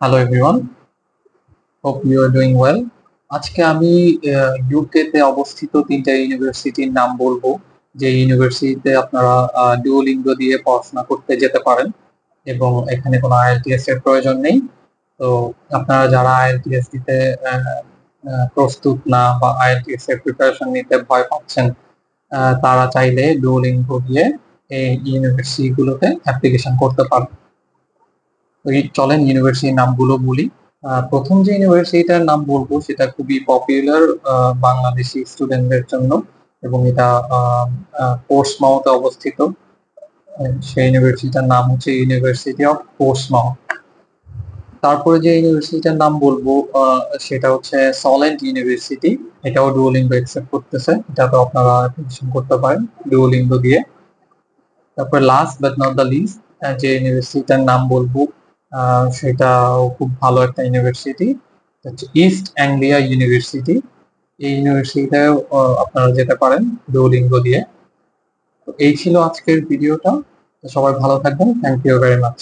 Hello everyone hope you are doing well আজকে আমি UK তে অবস্থিত তিনটা ইউনিভার্সিটির নাম বলব। যে ইউনিভার্সিটিতে আপনারা ডুওলিঙ্গো দিয়ে পড়াশোনা করতে যেতে পারেন এবং এখানে কোনো আইএলটিএস এর প্রয়োজন নেই। তো আপনারা যারা আইএলটিএস দিতে প্রস্তুত না বা আইএলটিএস এর প্রিপারেশন নিতে ভয় পাচ্ছেন তারা চাইলে ডুওলিঙ্গো দিয়ে এই ইউনিভার্সিটিগুলোতে অ্যাপ্লিকেশন করতে পারেন। তো এই চলেন ইউনিভার্সিটির নামগুলো বলি। প্রথম যে ইউনিভার্সিটিটার নাম বলব, সেটা খুবই পপুলার বাংলাদেশি স্টুডেন্টদের জন্য এবং এটা পোস্টমাউথে অবস্থিত। সেই ইউনিভার্সিটিটার নাম হচ্ছে ইউনিভার্সিটি অফ পোস্টমাউথ তারপরে যে ইউনিভার্সিটিটার নাম বলব সেটা হচ্ছে সলেন্ট ইউনিভার্সিটি এটাও ডুওলিঙ্গো অ্যাকসেপ্ট করতেছে। এটাতে আপনারা অ্যাপ্লিকেশন করতে পারেন ডুওলিঙ্গো দিয়ে। তারপর last but not the least যে ইউনিভার্সিটিটার নাম বলব সেটাও খুব ভালো একটা ইউনিভার্সিটি হচ্ছে ইস্ট অ্যাংলিয়া ইউনিভার্সিটি এই ইউনিভার্সিটিতে আপনারা যেতে পারেন ডোলিঙ্গ দিয়ে। তো এই ছিল আজকের ভিডিওটা সবাই ভালো থাকবেন। Thank you very much